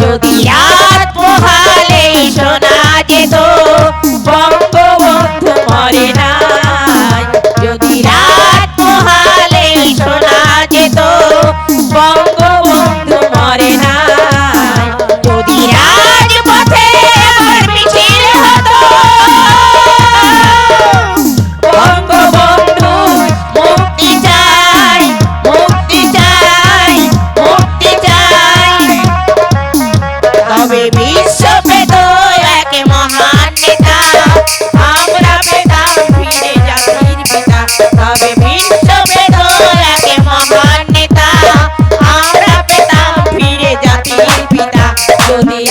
যদি রাত পোহালে শোনা যেত বঙ্গবন্ধু মরে di